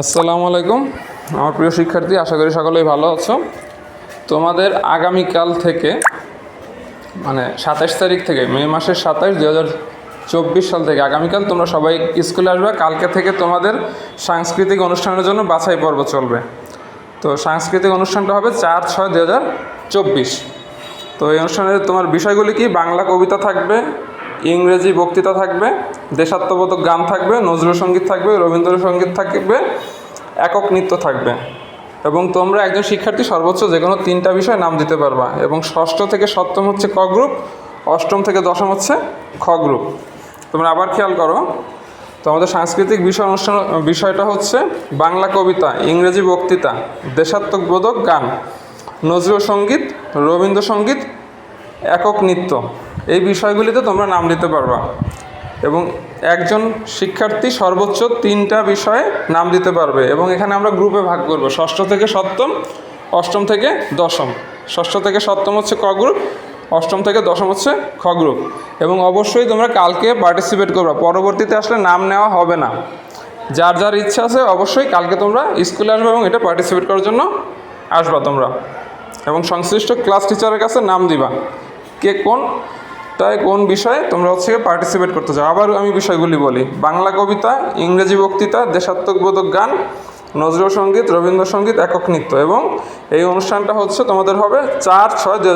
আসসালামু আলাইকুম। আমার প্রিয় শিক্ষার্থী, আশা করি সকলেই ভালো আছো। তোমাদের আগামীকাল থেকে মানে সাতাশ তারিখ থেকে, মে মাসের সাতাশ দু হাজার চব্বিশ সাল থেকে, আগামীকাল তোমরা সবাই স্কুলে আসবে। কালকে থেকে তোমাদের সাংস্কৃতিক অনুষ্ঠানের জন্য বাছাই পর্ব চলবে। তো সাংস্কৃতিক অনুষ্ঠানটা হবে চার ছয় দু হাজার চব্বিশ। তো এই অনুষ্ঠানে তোমার বিষয়গুলি কি? বাংলা কবিতা থাকবে ইংরেজি বক্তৃতা থাকবে, দেশাত্মবোধক গান থাকবে, নজরুল সংগীত থাকবে রবীন্দ্রসঙ্গীত থাকবে, একক নৃত্য থাকবে। এবং তোমরা একজন শিক্ষার্থী সর্বোচ্চ যে কোনো তিনটা বিষয় নাম দিতে পারবা। এবং ষষ্ঠ থেকে সপ্তম হচ্ছে ক গ্রুপ, অষ্টম থেকে দশম হচ্ছে খ গ্রুপ। তোমরা আবার খেয়াল করো, তো আমাদের সাংস্কৃতিক বিষয় অনুষ্ঠান, বিষয়টা হচ্ছে বাংলা কবিতা, ইংরেজি বক্তৃতা, দেশাত্মবোধক গান, নজরুল সংগীত রবীন্দ্রসঙ্গীত একক নৃত্য। এই বিষয়গুলিতে তোমরা নাম দিতে পারবা। এবং একজন শিক্ষার্থী সর্বোচ্চ তিনটা বিষয়ে নাম দিতে পারবে। এবং এখানে আমরা গ্রুপে ভাগ করব। ষষ্ঠ থেকে সপ্তম, অষ্টম থেকে দশম। ষষ্ঠ থেকে সপ্তম হচ্ছে ক গ্রুপ অষ্টম থেকে দশম হচ্ছে খ গ্রুপ এবং অবশ্যই তোমরা কালকে পার্টিসিপেট করবা। পরবর্তীতে আসলে নাম নেওয়া হবে না। যার যার ইচ্ছা আছে অবশ্যই কালকে তোমরা স্কুলে আসবে এবং এটা পার্টিসিপেট করার জন্য আসবা তোমরা। এবং সংশ্লিষ্ট ক্লাস টিচারের কাছে নাম দিবা। কে কোন, তাই কোন বিষয়ে তোমরা হচ্ছে পার্টিসিপেট করতে চাও। আবার আমি বিষয়গুলি বলি। বাংলা কবিতা, ইংরেজি বক্তৃতা দেশাত্মকবোধক গান, নজরুল সংগীত রবীন্দ্রসঙ্গীত একক নৃত্য এবং এই অনুষ্ঠানটা হচ্ছে তোমাদের হবে চার ছয় দু